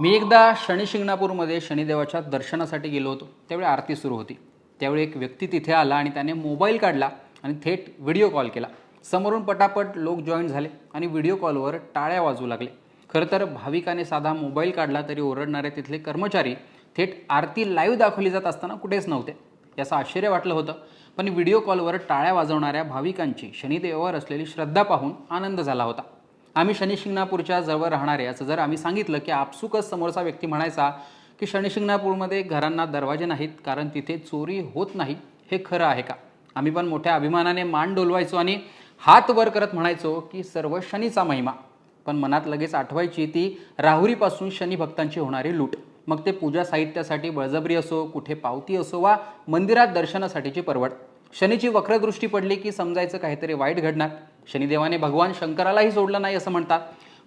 मी एकदा शनिशिंगणापूरमध्ये शनिदेवाच्या दर्शनासाठी गेलो होतो. त्यावेळी आरती सुरू होती. त्यावेळी एक व्यक्ती तिथे आला आणि त्याने मोबाईल काढला आणि थेट व्हिडिओ कॉल केला. समोरून पटापट लोक जॉईन झाले आणि व्हिडिओ कॉलवर टाळ्या वाजू लागले. खरं तर भाविकाने साधा मोबाईल काढला तरी ओरडणारे तिथले कर्मचारी थेट आरती लाईव्ह दाखवली जात असताना कुठेच नव्हते. याचं आश्चर्य वाटलं होतं. पण व्हिडिओ कॉलवर टाळ्या वाजवणाऱ्या भाविकांची शनिदेवावर असलेली श्रद्धा पाहून आनंद झाला होता. आम्ही शनिशिंगणापूरच्या जवळ राहणारे असं जर आम्ही सांगितलं की आपसुकच समोरचा व्यक्ती म्हणायचा की शनिशिंगणापूरमध्ये घरांना दरवाजे नाहीत कारण तिथे चोरी होत नाही हे खरं आहे का? आम्ही पण मोठ्या अभिमानाने मान डोलवायचो आणि हात वर करत म्हणायचो की सर्व शनीचा महिमा. पण मनात लगेच आठवायची ती राहुरीपासून शनी भक्तांची होणारी लूट. मग ते पूजा साहित्यासाठी बळजबरी असो कुठे पावती असो वा मंदिरात दर्शनासाठीची परवड. शनीची वक्रदृष्टी पडली की समजायचं काहीतरी वाईट घडणार. शनिदेवाने भगवान शंकरालाही सोडलं नाही असं म्हणतात.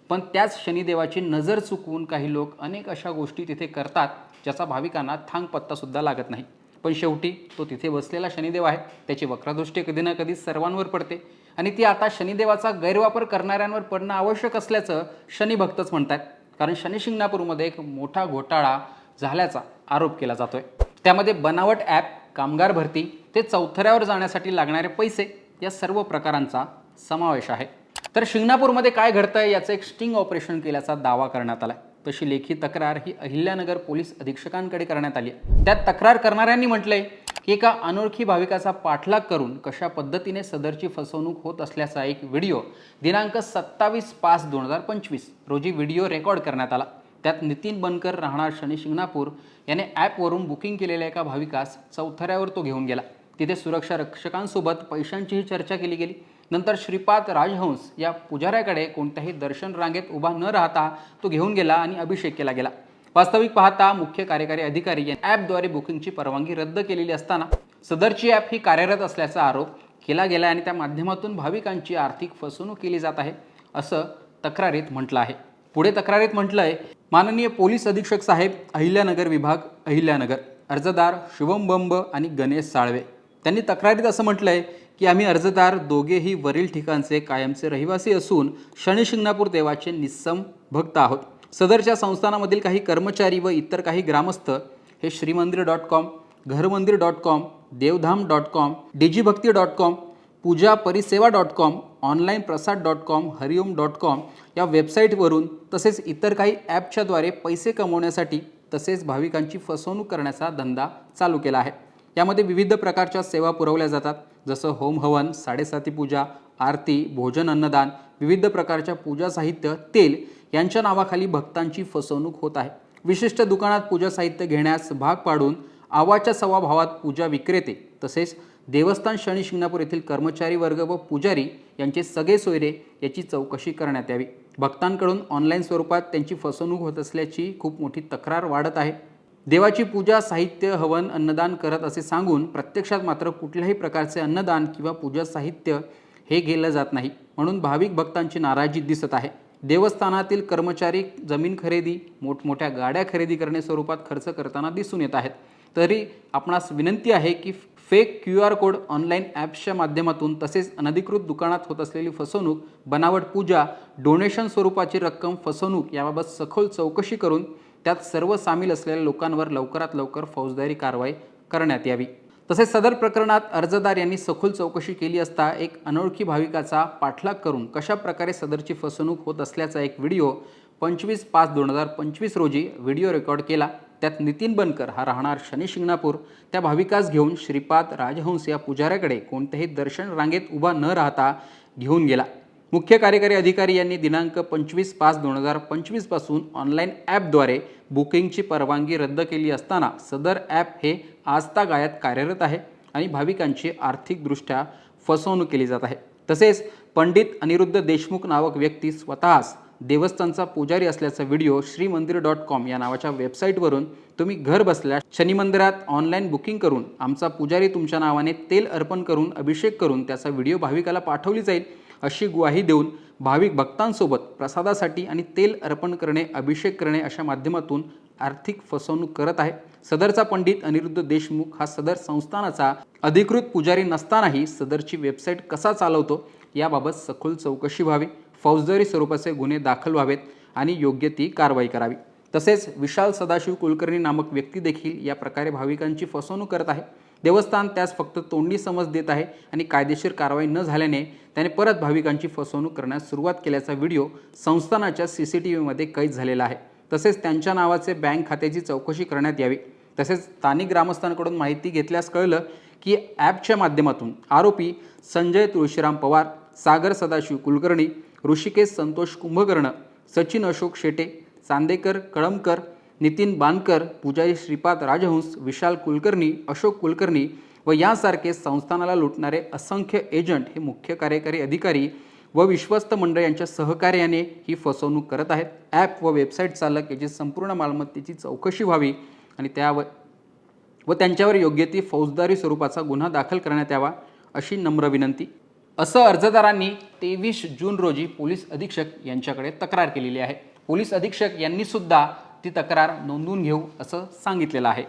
पण त्याच शनिदेवाची नजर चुकवून काही लोक अनेक अशा गोष्टी तिथे करतात ज्याचा भाविकांना थांग पत्तासुद्धा लागत नाही. पण शेवटी तो तिथे बसलेला शनिदेव आहे. त्याची वक्रदृष्टी कधी ना कधी सर्वांवर पडते. आणि ती आता शनिदेवाचा गैरवापर करणाऱ्यांवर पडणं आवश्यक असल्याचं शनिभक्तच म्हणतात कारण शनी शिंगणापूरमध्ये एक मोठा घोटाळा झाल्याचा आरोप केला जातोय. त्यामध्ये बनावट ॲप कामगार भरती ते चौथऱ्यावर जाण्यासाठी लागणारे पैसे या सर्व प्रकारांचा समावेश आहे. तर शिंगणापूरमध्ये काय घडतं आहे याचं एक स्टिंग ऑपरेशन केल्याचा दावा करण्यात आला तशी लेखी तक्रार ही अहिल्यानगर पोलीस अधीक्षकांकडे करण्यात आली आहे. त्यात तक्रार करणाऱ्यांनी म्हटलंय की एका अनोळखी भाविकाचा पाठलाग करून कशा पद्धतीने सदरची फसवणूक होत असल्याचा एक व्हिडिओ दिनांक सत्तावीस पाच दोन हजार पंचवीस रोजी व्हिडिओ रेकॉर्ड करण्यात आला. त्यात नितीन बनकर राहणार शनी शिंगणापूर याने ॲपवरून बुकिंग केलेल्या एका भाविकास चौथऱ्यावर तो घेऊन गेला. तिथे सुरक्षा रक्षकांसोबत पैशांचीही चर्चा केली गेली. नंतर श्रीपाद राजहंस या पुजाऱ्याकडे कोणत्याही दर्शन रांगेत उभा न राहता तो घेऊन गेला आणि अभिषेक केला गेला. वास्तविक पाहता मुख्य कार्यकारी अधिकारी या ॲपद्वारे बुकिंगची परवानगी रद्द केलेली असताना सदरची ॲप ही कार्यरत असल्याचा आरोप केला गेला आणि त्या माध्यमातून भाविकांची आर्थिक फसवणूक केली जात आहे असं तक्रारीत म्हटलं आहे. पुढे तक्रारीत म्हटलं आहे माननीय पोलीस अधीक्षक साहेब अहिल्यानगर विभाग अहिल्यानगर. अर्जदार शुभम बंब आणि गणेश साळवे. त्यांनी तक्रारीत असं म्हटलं आहे की आम्ही अर्जदार दोघेही वरील ठिकाणचे कायमचे रहिवासी असून शनी शिंगणापूर देवाचे निस्सम भक्त आहोत. सदरच्या संस्थानामधील काही कर्मचारी व इतर काही ग्रामस्थ हे Shrimandir dot com Gharmandir dot com Devdham dot com Digibhakti dot com Puja Parisewa dot com online Prasad dot com Hariom dot com या वेबसाईटवरून तसेच इतर काही ॲपच्याद्वारे पैसे कमवण्यासाठी तसेच भाविकांची फसवणूक करण्याचा धंदा चालू केला आहे. यामध्ये विविध प्रकारच्या सेवा पुरवल्या जातात. जसं होम हवन साडेसाती पूजा आरती भोजन अन्नदान विविध प्रकारच्या पूजा साहित्य तेल यांच्या नावाखाली भक्तांची फसवणूक होत आहे. विशिष्ट दुकानात पूजा साहित्य घेण्यास भाग पाडून आवाच्या सवा भावात पूजा विक्रेते तसेच देवस्थान शनी शिंगणापूर येथील कर्मचारी वर्ग व पुजारी यांचे सगळे सोयरे याची चौकशी करण्यात यावी. भक्तांकडून ऑनलाईन स्वरूपात त्यांची फसवणूक होत असल्याची खूप मोठी तक्रार वाढत आहे. देवाची पूजा साहित्य हवन अन्नदान करत असे सांगून प्रत्यक्षात मात्र कुठल्याही प्रकारचे अन्नदान किंवा पूजा साहित्य हे केलं जात नाही. म्हणून भाविक भक्तांची नाराजी दिसत आहे. देवस्थानातील कर्मचारी जमीन खरेदी मोठमोठ्या गाड्या खरेदी करणे स्वरूपात खर्च करताना दिसून येत आहेत. तरी आपणास विनंती आहे की fake Q R code online ॲप्सच्या माध्यमातून तसेच अनधिकृत दुकानात होत असलेली फसवणूक बनावट पूजा डोनेशन स्वरूपाची रक्कम फसवणूक याबाबत सखोल चौकशी करून त्यात सर्व सामील असलेल्या लोकांवर लवकरात लवकर फौजदारी कारवाई करण्यात यावी. तसेच सदर प्रकरणात अर्जदार यांनी सखोल चौकशी केली असता एक अनोळखी भाविकाचा पाठलाग करून कशा प्रकारे सदरची फसवणूक होत असल्याचा एक व्हिडिओ पंचवीस पाच दोन हजार पंचवीस रोजी व्हिडिओ रेकॉर्ड केला. त्यात नितीन बनकर हा राहणार शनी शिंगणापूर. त्या भाविकास घेऊन श्रीपाद राजहंस या पुजाऱ्याकडे कोणत्याही दर्शन रांगेत उभा न राहता घेऊन गेला. मुख्य कार्यकारी अधिकारी यांनी दिनांक पंचवीस पाच दोन हजार पंचवीसपासून ऑनलाईन ॲपद्वारे बुकिंगची परवानगी रद्द केली असताना सदर ॲप हे आजतागायत कार्यरत आहे आणि भाविकांची आर्थिकदृष्ट्या फसवणूक केली जात आहे. तसेच पंडित अनिरुद्ध देशमुख नावक व्यक्ती स्वतःच देवस्थानचा पुजारी असल्याचा व्हिडिओ श्रीमंदिर डॉट कॉम या नावाच्या वेबसाईटवरून तुम्ही घर बसल्या शनिमंदिरात ऑनलाईन बुकिंग करून आमचा पुजारी तुमच्या नावाने तेल अर्पण करून अभिषेक करून त्याचा व्हिडिओ भाविकाला पाठवली जाईल. अशी ग्वाही देऊन भाविक भक्तांसोबत प्रसादासाठी आणि तेल अर्पण करणे अभिषेक करणे अशा माध्यमातून आर्थिक फसवणूक करत आहे. सदरचा पंडित अनिरुद्ध देशमुख हा सदर संस्थानाचा अधिकृत पुजारी नसतानाही सदरची वेबसाईट कसा चालवतो याबाबत सखोल चौकशी व्हावी फौजदारी स्वरूपाचे गुन्हे दाखल व्हावेत आणि योग्य ती कारवाई करावी. तसेच विशाल सदाशिव कुलकर्णी नामक व्यक्ती देखील या प्रकारे भाविकांची फसवणूक करत आहे. देवस्थान त्यास फक्त तोंडी समज देत आहे आणि कायदेशीर कारवाई न झाल्याने त्याने परत भाविकांची फसवणूक करण्यास सुरुवात केल्याचा व्हिडिओ संस्थानाच्या सी सी टी व्हीमध्ये कैद झालेला आहे. तसेच त्यांच्या नावाचे बँक खात्याची चौकशी करण्यात यावी. तसेच स्थानिक ग्रामस्थांकडून माहिती घेतल्यास कळलं की ॲपच्या माध्यमातून आरोपी संजय तुळशीराम पवार सागर सदाशिव कुलकर्णी ऋषिकेश संतोष कुंभकर्ण सचिन अशोक शेटे चांदेकर कळमकर नितीन बानकर पुजारी श्रीपाद राजहंस विशाल कुलकर्णी अशोक कुलकर्णी व यासारखे संस्थानाला लुटणारे असंख्य एजंट हे मुख्य कार्यकारी अधिकारी व विश्वस्त मंडळ यांच्या सहकार्याने ही फसवणूक करत आहेत. ॲप व वेबसाईट चालक याची संपूर्ण मालमत्तेची चौकशी व्हावी आणि त्यावर व त्यांच्यावर योग्य ती फौजदारी स्वरूपाचा गुन्हा दाखल करण्यात यावा अशी नम्र विनंती. असं अर्जदारांनी तेवीस जून रोजी पोलीस अधीक्षक यांच्याकडे तक्रार केलेली आहे. पोलीस अधीक्षक यांनी सुद्धा ती तक्रार नोंदवून घेऊ असं सांगितलेलं आहे.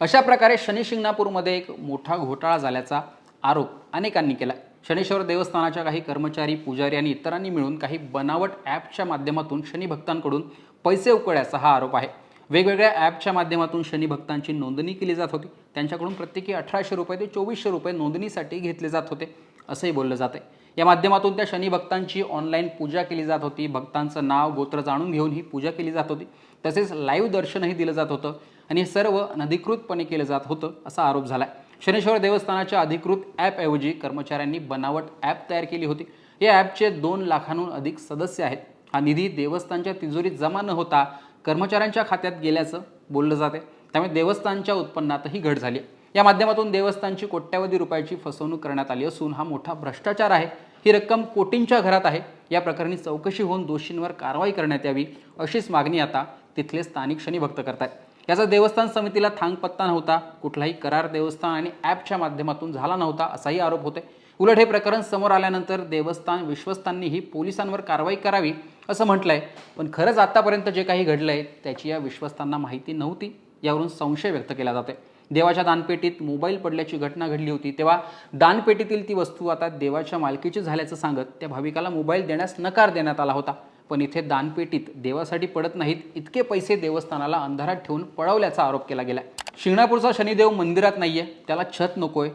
अशा प्रकारे शनी शिंगणापूरमध्ये एक मोठा घोटाळा झाल्याचा आरोप अनेकांनी केला. शनेश्वर देवस्थानाच्या काही कर्मचारी पुजारी आणि इतरांनी मिळून काही बनावट ॲपच्या माध्यमातून शनिभक्तांकडून पैसे उकळल्याचा हा आरोप आहे. वेगवेगळ्या ॲपच्या माध्यमातून शनिभक्तांची नोंदणी केली जात होती. त्यांच्याकडून प्रत्येकी अठराशे रुपये ते चोवीसशे रुपये नोंदणीसाठी घेतले जात होते असंही बोललं जाते या माध्यमातून त्या शनी भक्तांची ऑनलाईन पूजा केली जात होती. भक्तांचं नाव गोत्र जाणून घेऊन ही पूजा केली जात होती. तसेच लाईव्ह दर्शनही दिलं जात होतं आणि हे सर्व अनधिकृतपणे केलं जात होतं असा आरोप झाला आहे शनेश्वर देवस्थानाच्या अधिकृत ॲपऐवजी कर्मचाऱ्यांनी बनावट ॲप तयार केली होती. या ॲपचे दोन लाखांहून अधिक सदस्य आहेत. हा निधी देवस्थानच्या तिजोरीत जमा न होता कर्मचाऱ्यांच्या खात्यात गेल्याचं बोललं जाते त्यामुळे देवस्थानच्या उत्पन्नातही घट झाली या माध्यमातून देवस्थानची कोट्यावधी रुपयाची फसवणूक करण्यात आली असून हा मोठा भ्रष्टाचार आहे. ही रक्कम कोटींच्या घरात आहे. या प्रकरणी चौकशी होऊन दोषींवर कारवाई करण्यात यावी अशीच मागणी आता तिथले स्थानिक शनी भक्त करतायत. याचा देवस्थान समितीला थांगपत्ता नव्हता कुठलाही करार देवस्थान आणि ॲपच्या माध्यमातून झाला नव्हता असाही आरोप होते उलट हे प्रकरण समोर आल्यानंतर देवस्थान विश्वस्तांनीही पोलिसांवर कारवाई करावी असं म्हटलंय. पण खरंच आतापर्यंत जे काही घडलंय त्याची या विश्वस्तांना माहिती नव्हती यावरून संशय व्यक्त केला जाते देवाच्या दानपेटीत मोबाईल पडल्याची घटना घडली होती तेव्हा दानपेटीतील ती वस्तू आता देवाच्या मालकीची झाल्याचं सांगत त्या भाविकाला मोबाईल देण्यास नकार देण्यात आला होता. पण इथे दानपेटीत देवासाठी पडत नाहीत इतके पैसे देवस्थानाला अंधारात ठेवून पळवल्याचा आरोप केला गेला शिंगणापूरचा शनिदेव मंदिरात नाहीये त्याला छत नकोय.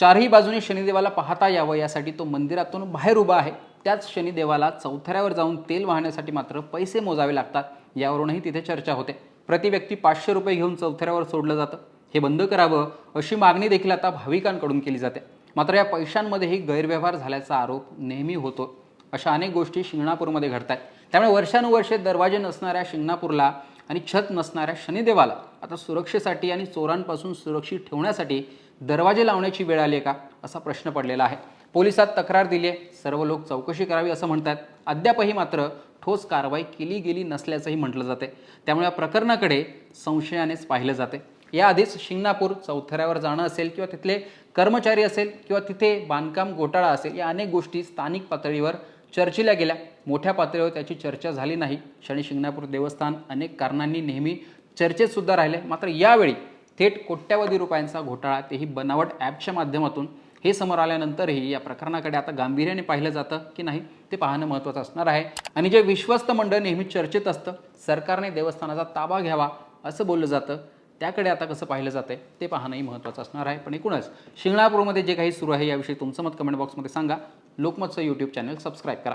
चारही बाजूने शनिदेवाला पाहता यावं यासाठी तो मंदिरातून बाहेर उभा आहे. त्याच शनिदेवाला चौथऱ्यावर जाऊन तेल वाहण्यासाठी मात्र पैसे मोजावे लागतात यावरूनही तिथे चर्चा होते. प्रति व्यक्ती पाचशे रुपये घेऊन चौथऱ्यावर सोडलं जातं. हे बंद करावं अशी मागणी देखील आता भाविकांकडून केली जाते. मात्र या पैशांमध्येही गैरव्यवहार झाल्याचा आरोप नेहमी होतो. अशा अनेक गोष्टी शिंगणापूरमध्ये घडत आहेत त्यामुळे वर्षानुवर्षे दरवाजे नसणाऱ्या शिंगणापूरला आणि छत नसणाऱ्या शनिदेवाला आता सुरक्षेसाठी आणि चोरांपासून सुरक्षित ठेवण्यासाठी दरवाजे लावण्याची वेळ आली आहे का असा प्रश्न पडलेला आहे. पोलिसात तक्रार दिली आहे. सर्व लोक चौकशी करावी असं म्हणतात अद्यापही मात्र ठोस कारवाई केली गेली नसल्याचंही म्हटलं जाते. त्यामुळे या प्रकरणाकडे संशयानेच पाहिलं जाते. याआधीच शिंगणापूर चौथऱ्यावर जाणं असेल किंवा तिथले कर्मचारी असेल किंवा तिथे बांधकाम घोटाळा असेल या अनेक गोष्टी स्थानिक पातळीवर चर्चेला गेल्या. मोठ्या पातळीवर त्याची चर्चा झाली नाही. शनी शिंगणापूर देवस्थान अनेक कारणांनी नेहमी चर्चेत सुद्धा राहिले. मात्र यावेळी थेट कोट्यावधी रुपयांचा घोटाळा तेही बनावट ॲपच्या माध्यमातून. हे समोर आल्यानंतरही या प्रकरणाकडे आता गांभीर्याने पाहिलं जातं की नाही ते पाहणं महत्त्वाचं असणार आहे. आणि जे विश्वस्त मंडळ नेहमी चर्चेत असतं सरकारने देवस्थानाचा ताबा घ्यावा असं बोललं जातं. त्याकडे आता कसं पाहिलं जातं ते पाहणंही महत्त्वाचं असणार आहे. पण एकूणच शिंगणापूरमध्ये जे काही सुरू आहे याविषयी तुमचं मत कमेंट बॉक्समध्ये सांगा. लोकमतचं यूट्यूब चॅनल सबस्क्राईब करा.